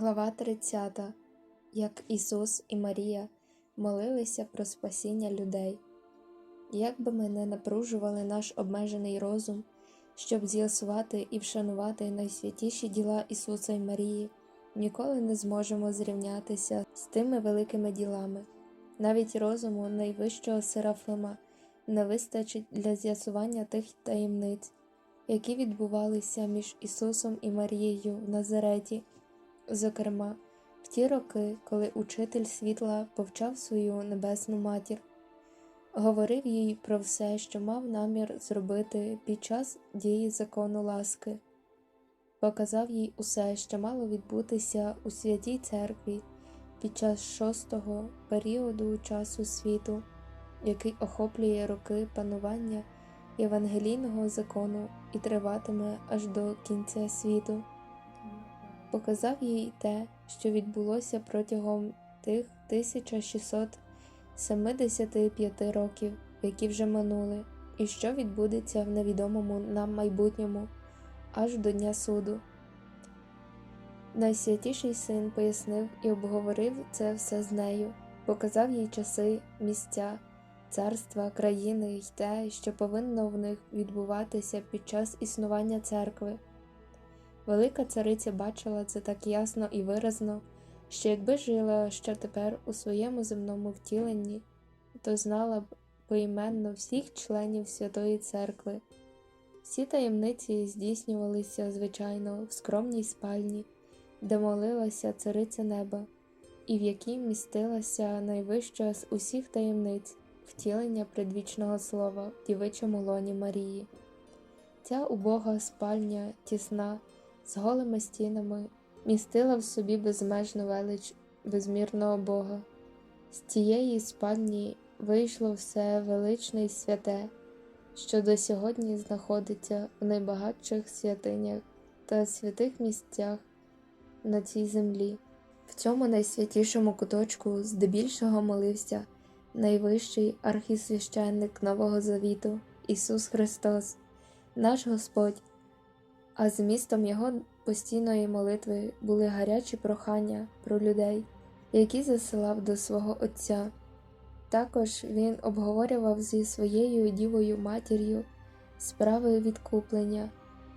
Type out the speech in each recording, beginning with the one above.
Глава 30. Як Ісус і Марія молилися про спасіння людей. Як би ми не напружували наш обмежений розум, щоб з'ясувати і вшанувати найсвятіші діла Ісуса і Марії, ніколи не зможемо зрівнятися з тими великими ділами. Навіть розуму найвищого Серафима не вистачить для з'ясування тих таємниць, які відбувалися між Ісусом і Марією в Назареті. Зокрема, в ті роки, коли учитель світла повчав свою небесну матір, говорив їй про все, що мав намір зробити під час дії закону ласки, показав їй усе, що мало відбутися у святій церкві під час шостого періоду часу світу, який охоплює роки панування євангелійного закону і триватиме аж до кінця світу показав їй те, що відбулося протягом тих 1675 років, які вже минули, і що відбудеться в невідомому нам майбутньому аж до Дня суду. Найсвятіший син пояснив і обговорив це все з нею, показав їй часи, місця, царства, країни й те, що повинно в них відбуватися під час існування церкви. Велика цариця бачила це так ясно і виразно, що якби жила ще тепер у своєму земному втіленні, то знала б поіменно всіх членів Святої Церкви. Всі таємниці здійснювалися, звичайно, в скромній спальні, де молилася цариця неба, і в якій містилася найвища з усіх таємниць втілення предвічного слова в дівичому лоні Марії. Ця убога спальня, тісна, з голими стінами, містила в собі безмежну велич безмірного Бога. З тієї спальні вийшло все величне й святе, що до сьогодні знаходиться в найбагатших святинях та святих місцях на цій землі. В цьому найсвятішому куточку здебільшого молився найвищий архісвященник Нового Завіту Ісус Христос, наш Господь а змістом його постійної молитви були гарячі прохання про людей, які засилав до свого Отця. Також він обговорював зі своєю дівою матір'ю справи відкуплення,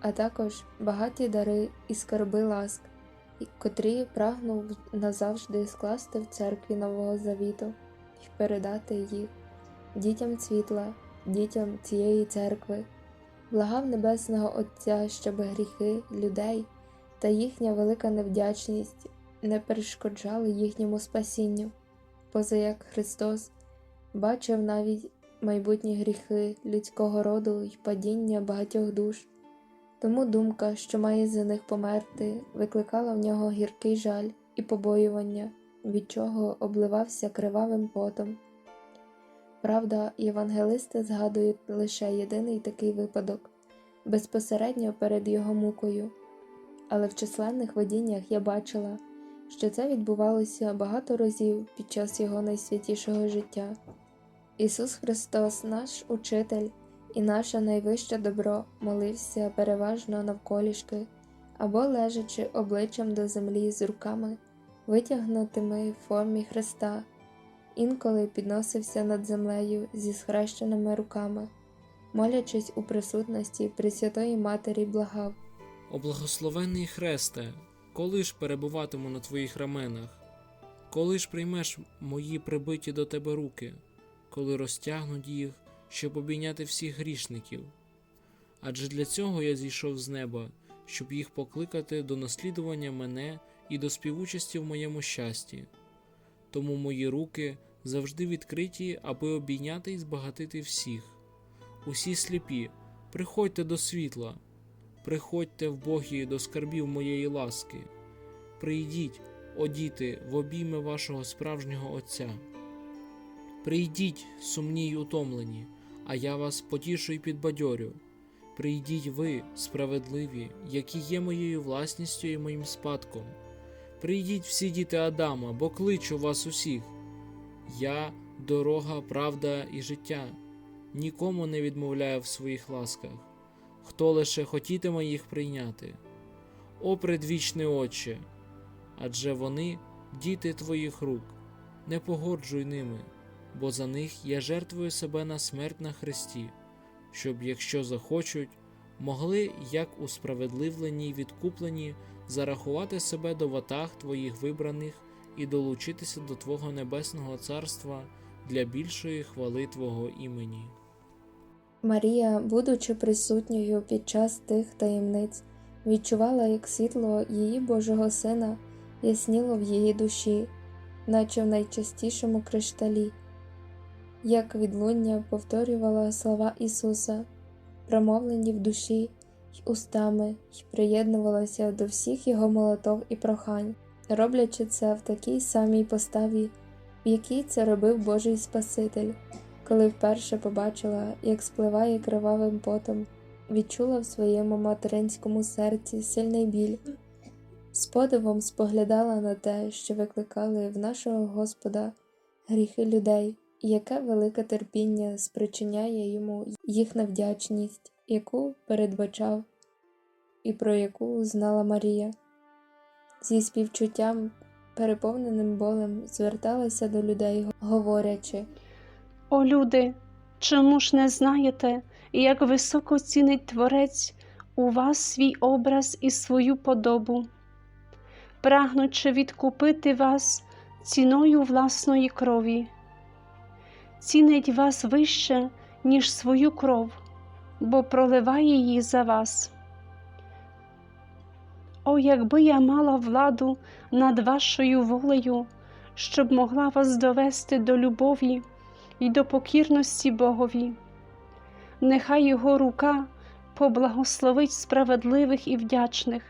а також багаті дари і скарби ласк, котрі прагнув назавжди скласти в церкві Нового Завіту і передати їх дітям світла, дітям цієї церкви благав Небесного Отця, щоб гріхи людей та їхня велика невдячність не перешкоджали їхньому спасінню, поза як Христос бачив навіть майбутні гріхи людського роду й падіння багатьох душ. Тому думка, що має за них померти, викликала в нього гіркий жаль і побоювання, від чого обливався кривавим потом. Правда, євангелисти згадують лише єдиний такий випадок безпосередньо перед його мукою, але в численних видіннях я бачила, що це відбувалося багато разів під час його найсвятішого життя. Ісус Христос, наш Учитель і наше найвище добро, молився переважно навколішки або лежачи обличчям до землі з руками, витягнутими в формі Христа інколи підносився над землею зі схрещеними руками, молячись у присутності Пресвятої Матері благав. О благословенний Хресте, коли ж перебуватиму на твоїх раменах, коли ж приймеш мої прибиті до тебе руки, коли розтягнуть їх, щоб обійняти всіх грішників? Адже для цього я зійшов з неба, щоб їх покликати до наслідування мене і до співучасті в моєму щасті. Тому мої руки завжди відкриті, аби обійняти і збагатити всіх. Усі сліпі, приходьте до світла, приходьте в Богі до скарбів моєї ласки, прийдіть, о діти, в обійми вашого справжнього Отця. Прийдіть, сумні й утомлені, а я вас потішу й підбадьорю. Прийдіть ви, справедливі, які є моєю власністю і моїм спадком. Прийдіть всі діти Адама, бо кличу вас усіх. Я дорога, правда і життя, нікому не відмовляю в своїх ласках, хто лише хотітиме їх прийняти. О предвічний Отче, адже вони діти твоїх рук. Не погоджуй ними, бо за них я жертвую себе на смерть на хресті, щоб, якщо захочуть, могли, як усправедливлені й відкуплені, зарахувати себе до ватаг твоїх вибраних і долучитися до Твого небесного царства для більшої хвали Твого імені. Марія, будучи присутньою під час тих таємниць, відчувала, як світло її Божого Сина ясніло в її душі, наче в найчастішому кришталі, як відлуння повторювала слова Ісуса, промовлені в душі й устами, й приєднувалася до всіх його молитов і прохань, роблячи це в такій самій поставі, в якій це робив Божий Спаситель коли вперше побачила, як спливає кривавим потом, відчула в своєму материнському серці сильний біль, з подивом споглядала на те, що викликали в нашого Господа гріхи людей, і яке велике терпіння спричиняє йому їх невдячність, яку передбачав і про яку знала Марія. Зі співчуттям, переповненим болем, зверталася до людей, говорячи. О, люди, чому ж не знаєте, як високо цінить Творець у вас свій образ і свою подобу, прагнучи відкупити вас ціною власної крові, цінить вас вище, ніж свою кров, бо проливає її за вас. О, якби я мала владу над вашою волею, щоб могла вас довести до любові і до покірності Богові. Нехай Його рука поблагословить справедливих і вдячних,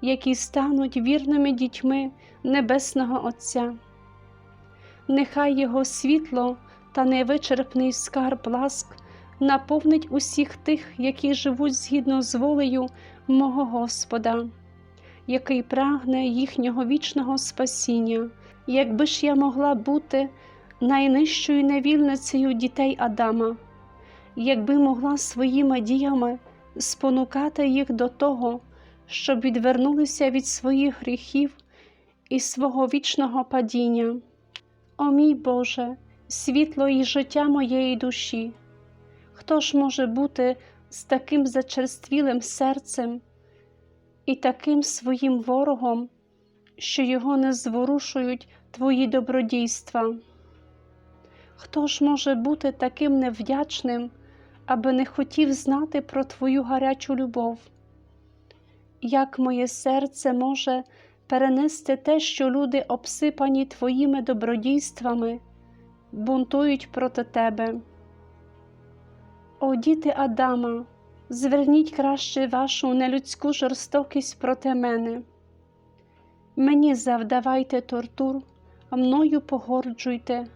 які стануть вірними дітьми Небесного Отця. Нехай Його світло та невичерпний скарб ласк наповнить усіх тих, які живуть згідно з волею мого Господа, який прагне їхнього вічного спасіння, якби ж я могла бути найнижчою невільницею дітей Адама, якби могла своїми діями спонукати їх до того, щоб відвернулися від своїх гріхів і свого вічного падіння. О мій Боже, світло і життя моєї душі, хто ж може бути з таким зачерствілим серцем і таким своїм ворогом, що його не зворушують твої добродійства? Хто ж може бути таким невдячним, аби не хотів знати про Твою гарячу любов? Як моє серце може перенести те, що люди, обсипані Твоїми добродійствами, бунтують проти Тебе? О, діти Адама, зверніть краще вашу нелюдську жорстокість проти мене. Мені завдавайте тортур, мною погорджуйте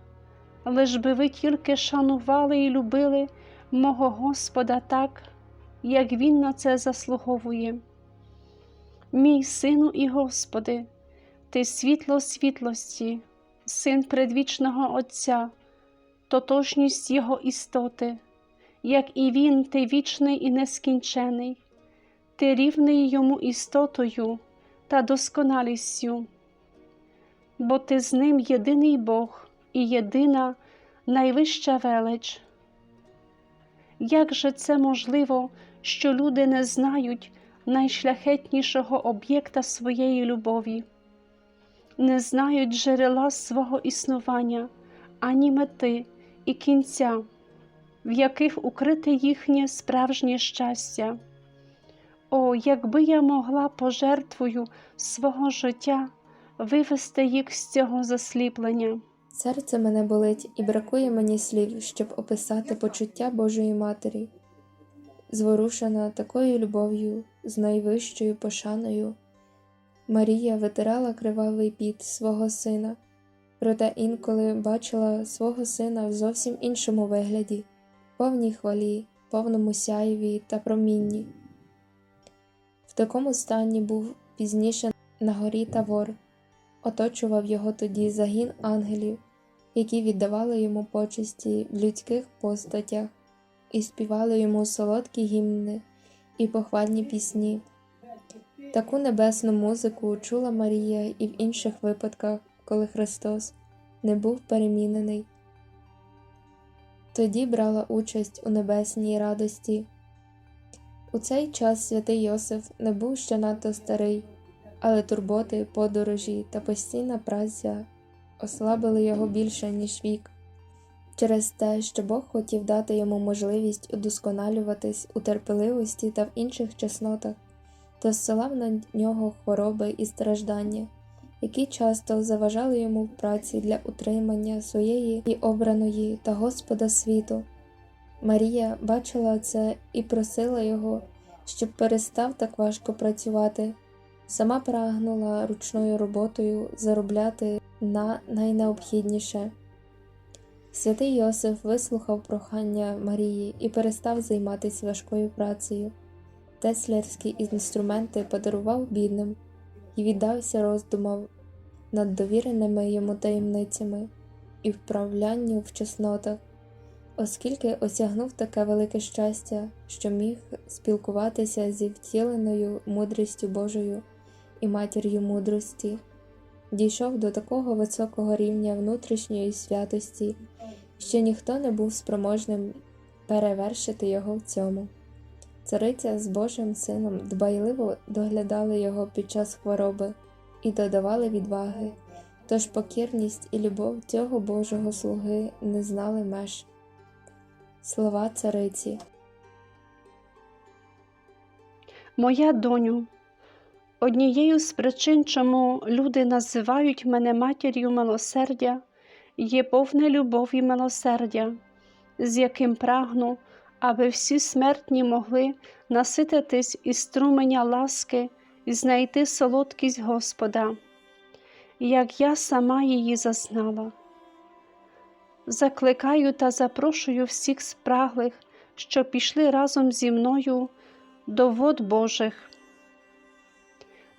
лиш би ви тільки шанували і любили мого Господа так, як Він на це заслуговує. Мій сину і Господи, Ти світло світлості, син предвічного Отця, тотожність Його істоти, як і Він, Ти вічний і нескінчений, Ти рівний йому істотою та досконалістю, бо Ти з ним єдиний Бог і єдина найвища велич. Як же це можливо, що люди не знають найшляхетнішого об'єкта своєї любові, не знають джерела свого існування, ані мети і кінця, в яких укрите їхнє справжнє щастя? О, якби я могла пожертвою свого життя вивести їх з цього засліплення. Серце мене болить і бракує мені слів, щоб описати почуття Божої Матері, зворушена такою любов'ю, з найвищою пошаною. Марія витирала кривавий піт свого сина, проте інколи бачила свого сина в зовсім іншому вигляді, повній хвалі, повному сяйві та промінні. В такому стані був пізніше на горі Тавор. Оточував його тоді загін ангелів, які віддавали йому почесті в людських постатях і співали йому солодкі гімни і похвальні пісні. Таку небесну музику чула Марія і в інших випадках, коли Христос не був перемінений. Тоді брала участь у небесній радості. У цей час святий Йосиф не був ще надто старий, але турботи, подорожі та постійна праця ослабили його більше, ніж вік, через те, що Бог хотів дати йому можливість удосконалюватись у терпеливості та в інших чеснотах, то зсилав на нього хвороби і страждання, які часто заважали йому в праці для утримання своєї і обраної та Господа світу. Марія бачила це і просила його, щоб перестав так важко працювати. Сама прагнула ручною роботою заробляти на найнеобхідніше. Святий Йосиф вислухав прохання Марії і перестав займатися важкою працею. Теслярські інструменти подарував бідним і віддався роздумам над довіреними йому таємницями і вправлянню в чеснотах, оскільки осягнув таке велике щастя, що міг спілкуватися зі втіленою мудрістю Божою і матір'ю мудрості, дійшов до такого високого рівня внутрішньої святості, що ніхто не був спроможним перевершити його в цьому. Цариця з Божим сином дбайливо доглядали його під час хвороби і додавали відваги, тож покірність і любов цього Божого слуги не знали меж. Слова цариці. Моя доню, однією з причин, чому люди називають мене матір'ю милосердя, є повне любов і милосердя, з яким прагну, аби всі смертні могли насититись із струменя ласки і знайти солодкість Господа, як я сама її зазнала. Закликаю та запрошую всіх спраглих, що пішли разом зі мною до вод Божих.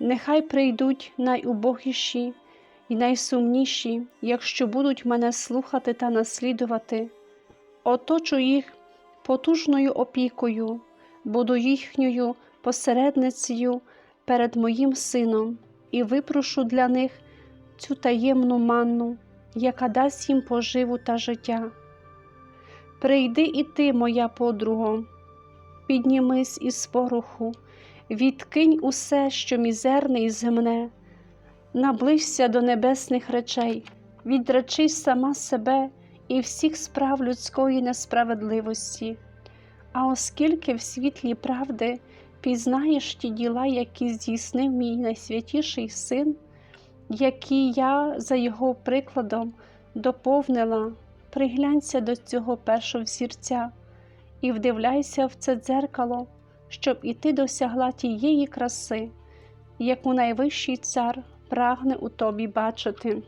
Нехай прийдуть найубогіші і найсумніші, якщо будуть мене слухати та наслідувати, оточу їх потужною опікою, буду їхньою посередницею перед моїм сином і випрошу для них цю таємну манну, яка дасть їм поживу та життя. Прийди і ти, моя подруго, піднімись із пороху, відкинь усе, що мізерне і земне, наближся до небесних речей, відречись сама себе і всіх справ людської несправедливості. А оскільки в світлі правди пізнаєш ті діла, які здійснив мій найсвятіший син, які я за його прикладом доповнила, приглянься до цього першого взірця і вдивляйся в це дзеркало, щоб і ти досягла тієї краси, яку найвищий цар прагне у тобі бачити.